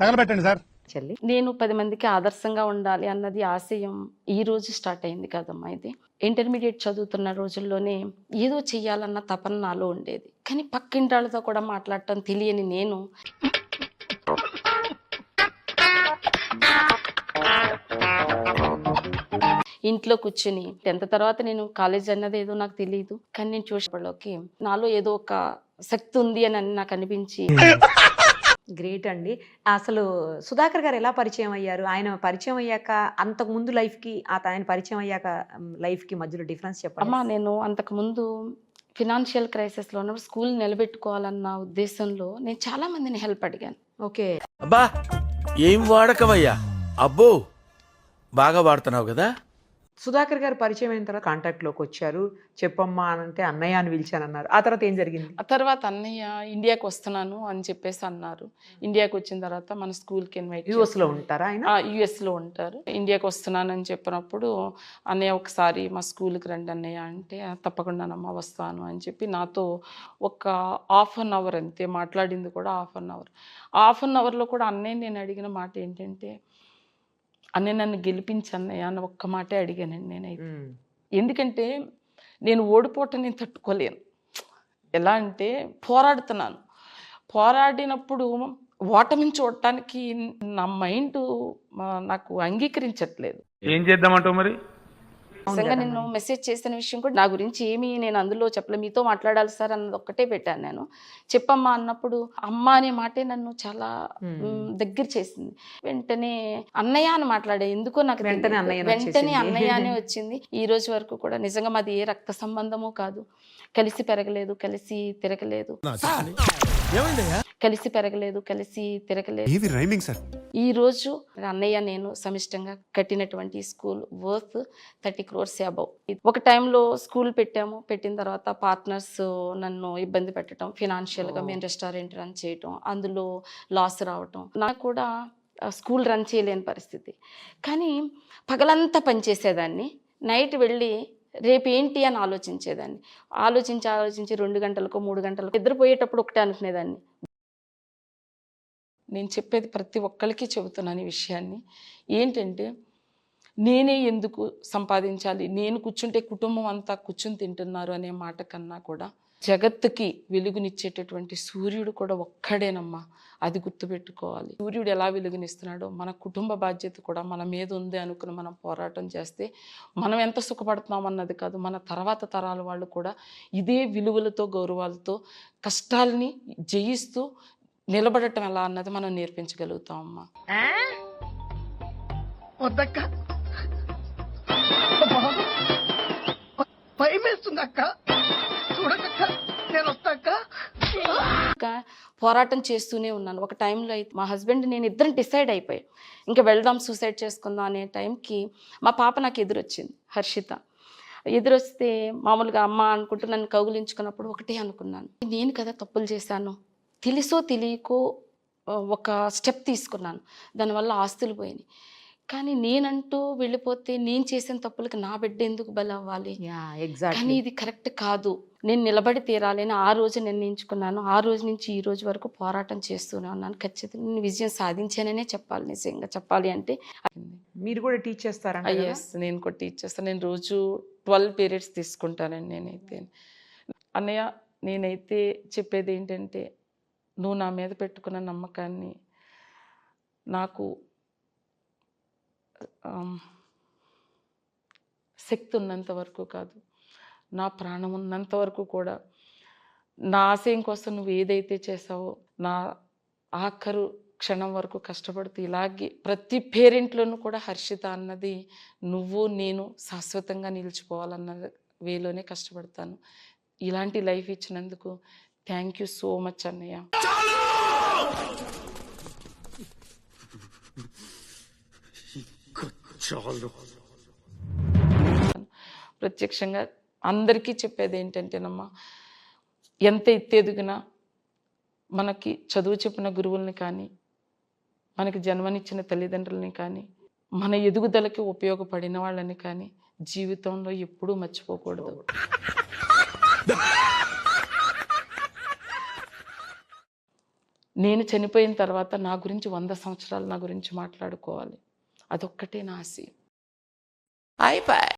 తగలబెట్టండి sir. చెల్లి నేను పది మందికి ఆదర్శంగా ఉండాలి అన్నది ఆశయం ఈ రోజు స్టార్ట్ అయింది కదమ్మా ఇది. ఇంటర్మీడియట్ చదువుతున్న రోజుల్లోనే ఏదో చెయ్యాలన్న తపన నాలో ఉండేది. కానీ పక్కింటాళ్ళతో కూడా మాట్లాడటం తెలియని నేను ఇంట్లో కూర్చుని టెన్త్ తర్వాత నేను కాలేజ్ అన్నది ఏదో నాకు తెలియదు. కానీ నేను చూసేపటిలోకి నాలో ఏదో ఒక శక్తి ఉంది అని నాకు అనిపించి గ్రేట్ అండి. అసలు సుధాకర్ గారు ఎలా పరిచయం అయ్యారు? ఆయన పరిచయం అయ్యాక అంతకు ముందు లైఫ్కి ఆ ఆయన పరిచయం అయ్యాక లైఫ్కి మధ్యలో డిఫరెన్స్ చెప్పండి. అమ్మా నేను అంతకుముందు ఫినాన్షియల్ క్రైసిస్లో ఉన్నప్పుడు స్కూల్ నిలబెట్టుకోవాలన్న ఉద్దేశంలో నేను చాలా మందిని హెల్ప్ అడిగాను. ఓకే. అబ్బా! ఏం వాడకమయ్యా? అబ్బో! బాగా వాడుతున్నావు కదా? సుధాకర్ గారు పరిచయం అయిన తర్వాత కాంటాక్ట్లోకి వచ్చారు చెప్పమ్మా అని అంటే అన్నయ్య అని పిలిచానన్నారు. ఆ తర్వాత ఏం జరిగింది? ఆ తర్వాత అన్నయ్య ఇండియాకి వస్తున్నాను అని చెప్పేసి అన్నారు. ఇండియాకి వచ్చిన తర్వాత మన స్కూల్కి ఇన్వైట్ యుఎస్లో ఉంటారా ఆయన? యుఎస్లో ఉంటారు. ఇండియాకి వస్తున్నానని చెప్పినప్పుడు అన్నయ్య ఒకసారి మా స్కూల్కి రండి అన్నయ్య అంటే "ఆ, తప్పకుండానమ్మా వస్తాను అని చెప్పి నాతో ఒక హాఫ్ అన్ అవర్ అంతే మాట్లాడింది కూడా half an hour. Half an అవర్లో కూడా అన్నయ్య నేను అడిగిన మాట ఏంటంటే అన్నయ్య నన్ను గెలిపించి అన్నయ్య అని ఒక్క మాటే అడిగానండి నేనైతే. ఎందుకంటే నేను ఓడిపోవటం నేను తట్టుకోలేను. ఎలా అంటే పోరాడుతున్నాను. పోరాడినప్పుడు ఓటమిని చూడటానికి నా మైండ్ నాకు అంగీకరించట్లేదు. ఏం చేద్దామంటావు మరి? నిజంగా నేను మెసేజ్ చేసిన విషయం కూడా నా గురించి ఏమీ నేను అందులో చెప్పలే. మీతో మాట్లాడాలి సార్ అన్నది ఒక్కటే పెట్టాను నేను. చెప్పమ్మా అన్నప్పుడు అమ్మ అనే మాటే నన్ను చాలా దగ్గర చేసింది. వెంటనే అన్నయ్య అని మాట్లాడే ఎందుకో నాకు వెంటనే. అన్నయ్య అనే వచ్చింది. ఈ రోజు వరకు కూడా నిజంగా మాది ఏ రక్త సంబంధము కాదు. కలిసి పెరగలేదు కలిసి తిరగలేదు. ఏమైందయ్యా? కలిసి పెరగలేదు కలిసి తిరగలేదు. Rhyming sir? ఈ రోజు అన్నయ్య నేను సమిష్టంగా కట్టినటువంటి school worth thirty crores above ఒక టైంలో స్కూల్ పెట్టాము పెట్టిన తర్వాత పార్ట్నర్స్ నన్ను ఇబ్బంది పెట్టడం ఫినాన్షియల్గా మేము రెస్టారెంట్ రన్ చేయటం అందులో లాస్ రావటం. నాకు కూడా స్కూల్ రన్ చేయలేని పరిస్థితి. కానీ పగలంతా పనిచేసేదాన్ని నైట్ వెళ్ళి రేపు ఏంటి అని ఆలోచించేదాన్ని. ఆలోచించి ఆలోచించి రెండు గంటలకు మూడు గంటలకు నిద్రపోయేటప్పుడు ఒకటే అనుకునేదాన్ని. నేను చెప్పేది ప్రతి ఒక్కరికి చెబుతున్నాను ఈ విషయాన్ని. ఏంటంటే నేనే ఎందుకు సంపాదించాలి? నేను కూర్చుంటే కుటుంబం అంతా కూర్చుని తింటున్నారు అనే మాట కన్నా కూడా జగత్తుకి వెలుగునిచ్చేటటువంటి సూర్యుడు కూడా ఒక్కడేనమ్మా. అది గుర్తుపెట్టుకోవాలి. సూర్యుడు ఎలా వెలుగునిస్తున్నాడో మన కుటుంబ బాధ్యత కూడా మన మీద ఉంది అనుకుని మనం పోరాటం చేస్తే మనం ఎంత సుఖపడుతున్నాం అన్నది కాదు మన తర్వాత తరాల వాళ్ళు కూడా ఇదే విలువలతో గౌరవాలతో కష్టాల్ని జయిస్తూ నిలబడటం ఎలా అన్నది మనం నేర్పించగలుగుతాం అమ్మా పోరాటం చేస్తూనే ఉన్నాను. ఒక టైంలో అయితే మా హస్బెండ్ నేను ఇద్దరం డిసైడ్ అయిపోయాం. ఇంకా వెళ్దాం సూసైడ్ చేసుకుందాం అనే టైంకి మా పాప నాకు ఎదురొచ్చింది హర్షిత. ఎదురొస్తే మామూలుగా అమ్మ అనుకుంటూ నన్ను కౌగులించుకున్నప్పుడు ఒకటే అనుకున్నాను. నేను కదా తప్పులు చేశాను? తెలుసో తెలియకో ఒక స్టెప్ తీసుకున్నాను. దానివల్ల ఆస్తులు పోయినాయి. కానీ నేనంటూ వెళ్ళిపోతే నేను చేసిన తప్పులకి నా బిడ్డ ఎందుకు బలవ్వాలి? కానీ ఇది కరెక్ట్ కాదు. నేను నిలబడి తీరాలి అని ఆ రోజు నిర్ణయించుకున్నాను. ఆ రోజు నుంచి ఈ రోజు వరకు పోరాటం చేస్తూనే ఉన్నాను. ఖచ్చితంగా నేను విజయం సాధించాననే చెప్పాలి నిజంగా చెప్పాలి అంటే. మీరు కూడా టీచ్ చేస్తారంట కదా? ఎస్ నేను కూడా టీచ్ చేస్తాను నేను రోజు ట్వెల్వ్ పీరియడ్స్ తీసుకుంటానండి నేనైతే. అన్నయ్య నేనైతే చెప్పేది ఏంటంటే నువ్వు నా మీద పెట్టుకున్న నమ్మకాన్ని నాకు శక్తి ఉన్నంత వరకు కాదు నా ప్రాణం ఉన్నంత వరకు కూడా నా ఆశయం కోసం నువ్వు ఏదైతే చేసావో నా ఆఖరు క్షణం వరకు కష్టపడుతూ ఇలాగే ప్రతి పేరెంట్లోనూ కూడా హర్షిత అన్నది నువ్వు నేను శాశ్వతంగా నిలిచిపోవాలన్న వేలోనే కష్టపడతాను. ఇలాంటి లైఫ్ ఇచ్చినందుకు థ్యాంక్ యూ సో మచ్ అన్నయ్య. ప్రత్యక్షంగా అందరికీ చెప్పేది ఏంటంటేనమ్మా ఎంత ఎత్తెదిగినా మనకి చదువు చెప్పిన గురువుల్ని కానీ మనకి జన్మనిచ్చిన తల్లిదండ్రులని కానీ మన ఎదుగుదలకి ఉపయోగపడిన వాళ్ళని కానీ జీవితంలో ఎప్పుడూ మర్చిపోకూడదు. నేను చనిపోయిన తర్వాత నా గురించి వంద సంవత్సరాలు నా గురించి మాట్లాడుకోవాలి. అదొక్కటే నా ఆశ అయిపోయి.